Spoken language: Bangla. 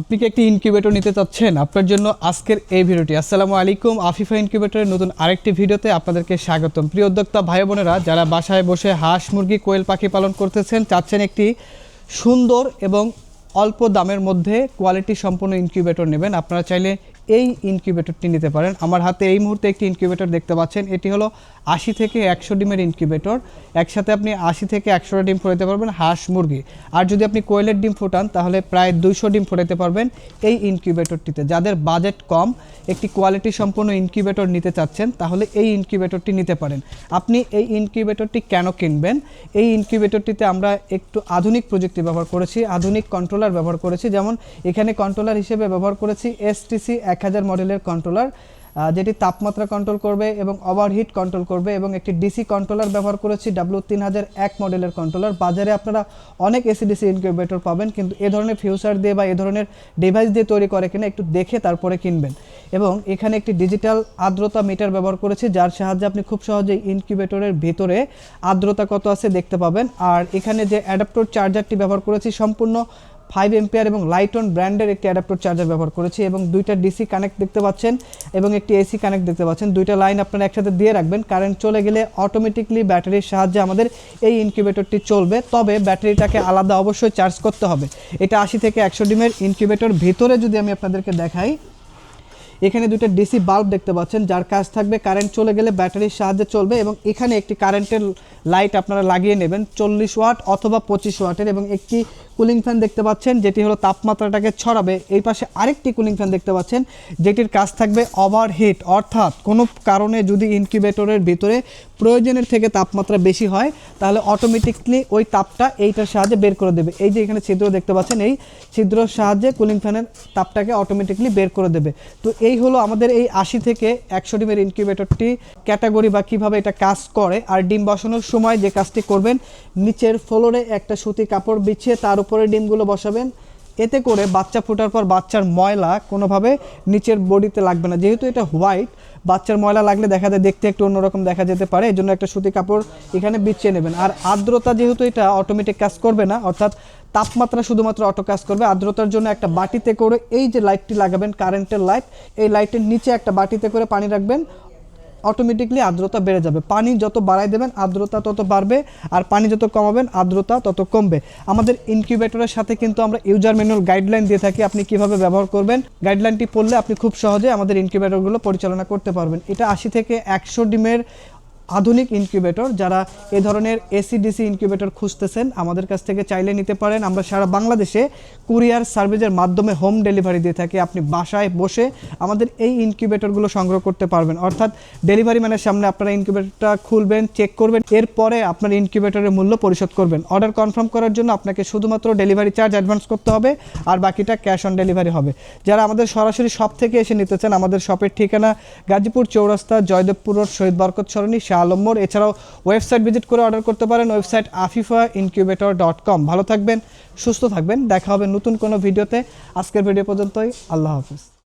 আপনি কি একটি ইনকিউবেটর নিতে চাচ্ছেন? আপনার জন্য আজকের এই ভিডিওটি। আসসালামু আলাইকুম, আফিফা ইনকিউবেটরের নতুন আরেকটি ভিডিওতে আপনাদেরকে স্বাগতম। প্রিয় উদ্যোক্তা ভাই বোনেরা, যারা বাসায় বসে হাঁস, মুরগি, কোয়েল পাখি পালন করতেছেন, চাচ্ছেন একটি সুন্দর এবং অল্প দামের মধ্যে কোয়ালিটি সম্পন্ন ইনকিউবেটর নেবেন। আপনারা চাইলে এই ইনকিউবেটরটি নিতে পারেন। আমার হাতে এই মুহূর্তে একটি ইনকিউবেটর দেখতে পাচ্ছেন। এটি হলো আশি থেকে একশো ডিমের ইনকিউবেটর একসাথে আপনি আশি থেকে একশোটা ডিম ফোটাতে পারবেন হাঁস মুরগি। আর যদি আপনি কোয়েলের ডিম ফোটান, তাহলে প্রায় দুইশো ডিম ফোটাতে পারবেন এই ইনকিউবেটরটিতে যাদের বাজেট কম, একটি কোয়ালিটি সম্পন্ন ইনকিউবেটর নিতে চাচ্ছেন, তাহলে এই ইনকিউবেটরটি নিতে পারেন। আপনি এই ইনকিউবেটরটি কেন কিনবেন? এই ইনকিউবেটরটিতে আমরা একটু আধুনিক প্রযুক্তি ব্যবহার করেছি, আধুনিক কন্ট্রোলার ব্যবহার করেছি। যেমন এখানে কন্ট্রোলার হিসেবে ব্যবহার করেছি এসটিসি এক হাজার মডেলের কন্ট্রোলার যেটি তাপমাত্রা কন্ট্রোল করবে এবং ওভারহিট কন্ট্রোল করবে এবং একটি ডিসি কন্ট্রোলার ব্যবহার করেছি ডাব্লিউ তিন হাজার এক মডেলের কন্ট্রোলার বাজারে আপনারা অনেক এসিডিসি ইনকিউবেটর পাবেন, কিন্তু এ ধরনের ফিউচার দিয়ে বা এ ধরনের ডিভাইস দিয়ে তৈরি করে কিনা একটু দেখে তারপরে কিনবেন। এবং এখানে একটি ডিজিটাল আর্দ্রতা মিটার ব্যবহার করেছি, যার সাহায্যে আপনি খুব সহজেই ইনকিউবেটরের ভিতরে আর্দ্রতা কত আছে দেখতে পাবেন। আর এখানে যে অ্যাডাপ্টর চার্জারটি ব্যবহার করেছি, সম্পূর্ণ ফাইভ এম্পিয়ার এবং লাইটন ব্র্যান্ডের একটি অ্যাডাপ্টর চার্জার ব্যবহার করেছি এবং দুইটা ডিসি কানেক্ট দেখতে পাচ্ছেন এবং একটি এসি কানেক্ট দেখতে পাচ্ছেন। দুইটা লাইন আপনারা একসাথে দিয়ে রাখবেন। কারেন্ট চলে গেলে অটোমেটিকলি ব্যাটারির সাহায্যে আমাদের এই ইনকিউবেটরটি চলবে। তবে ব্যাটারিটাকে আলাদা অবশ্যই চার্জ করতে হবে। এটা আশি থেকে একশো ডিমের ইনকিউবেটর ভিতরে যদি আমি আপনাদেরকে দেখাই এখানে দুটো ডিসি বাল্ব দেখতে পাচ্ছেন, যার কাজ থাকবে কারেন্ট চলে গেলে ব্যাটারির সাহায্যে চলবে এবং এখানে একটি কারেন্টের লাইট আপনারা লাগিয়ে নেবেন, চল্লিশ ওয়াট অথবা পঁচিশ ওয়াটের এবং একটি কুলিং ফ্যান দেখতে পাচ্ছেন, যেটি হলো তাপমাত্রাটাকে ছড়াবে। এই পাশে আরেকটি কুলিং ফ্যান দেখতে পাচ্ছেন, যেটির কাজ থাকবে ওভারহিট অর্থাৎ কোনো কারণে যদি ইনকিউবেটরের ভিতরে প্রয়োজনের থেকে তাপমাত্রা বেশি হয়, তাহলে অটোমেটিকলি ওই তাপটা এইটার সাহায্যে বের করে দেবে। এই যে এখানে ছিদ্র দেখতে পাচ্ছেন, এই ছিদ্রর সাহায্যে কুলিং ফ্যানের তাপটাকে অটোমেটিকলি বের করে দেবে। তো এই হলো আমাদের এই আশি থেকে একশো ডিমের ইনকিউবেটরটি ক্যাটাগরি বা কীভাবে এটা কাজ করে। আর ডিম বসানোর সময় যে কাজটি করবেন, নিচের ফ্লোরে একটা সুতি কাপড় বিছিয়ে তার উপরে ডিমগুলো বসাবেন। এতে করে বাচ্চা ফোটার পর বাচ্চার ময়লা কোনোভাবে নিচের বডিতে লাগবে না। যেহেতু এটা হোয়াইট, বাচ্চার ময়লা লাগলে দেখা যায় দেখতে একটু অন্যরকম দেখা যেতে পারে এই জন্য একটা সুতি কাপড় এখানে বিছিয়ে নেবেন। আর আর্দ্রতা যেহেতু এটা অটোমেটিক কাজ করবে না, অর্থাৎ তাপমাত্রা শুধুমাত্র অটো কাজ করবে, আর্দ্রতার জন্য একটা বাটিতে করে এই যে লাইটটি লাগাবেন কারেন্টের লাইট এই লাইটের নিচে একটা বাটিতে করে পানি রাখবেন অটোমেটিকলি আর্দ্রতা বেড়ে যাবে। পানি যত বাড়াই দেবেন, আর্দ্রতা তত বাড়বে, আর পানি যত কমাবেন, আর্দ্রতা তত কমবে। আমাদের ইনকিউবেটরের সাথে কিন্তু আমরা ইউজার ম্যানুয়াল গাইডলাইন দিয়ে থাকি, আপনি কীভাবে ব্যবহার করবেন। গাইডলাইনটি পড়লে আপনি খুব সহজে আমাদের ইনকিউবেটরগুলো পরিচালনা করতে পারবেন। এটা আশি থেকে একশো ডিমের আধুনিক ইনকিউবেটর যারা এ ধরনের এসি ডিসি ইনকিউবেটর খুঁজতেছেন, আমাদের কাছ থেকে চাইলে নিতে পারেন। আমরা সারা বাংলাদেশে কুরিয়ার সার্ভিসের মাধ্যমে হোম ডেলিভারি দিয়ে থাকি। আপনি বাসায় বসে আমাদের এই ইনকিউবেটরগুলো সংগ্রহ করতে পারবেন। অর্থাৎ ডেলিভারি ম্যানের সামনে আপনারা ইনকিউবেটরটা খুলবেন, চেক করবেন, এরপরে আপনার ইনকিউবেটরের মূল্য পরিশোধ করবেন। অর্ডার কনফার্ম করার জন্য আপনাকে শুধুমাত্র ডেলিভারি চার্জ অ্যাডভান্স করতে হবে আর বাকিটা ক্যাশ অন ডেলিভারি হবে। যারা আমাদের সরাসরি শপ থেকে এসে নিতে চান আমাদের শপের ঠিকানা গাজীপুর চৌরাস্তা, জয়দেবপুর রোড, শহীদ বরকত সরণি শাহ আলম মোড় এছাড়াও ওয়েবসাইট ভিজিট করে অর্ডার করতে পারেন website Afifa incubator dot com. ভালো থাকবেন, সুস্থ থাকবেন। দেখা হবে নতুন কোনো ভিডিওতে। আজকের ভিডিও পর্যন্তই। আল্লাহ হাফিজ।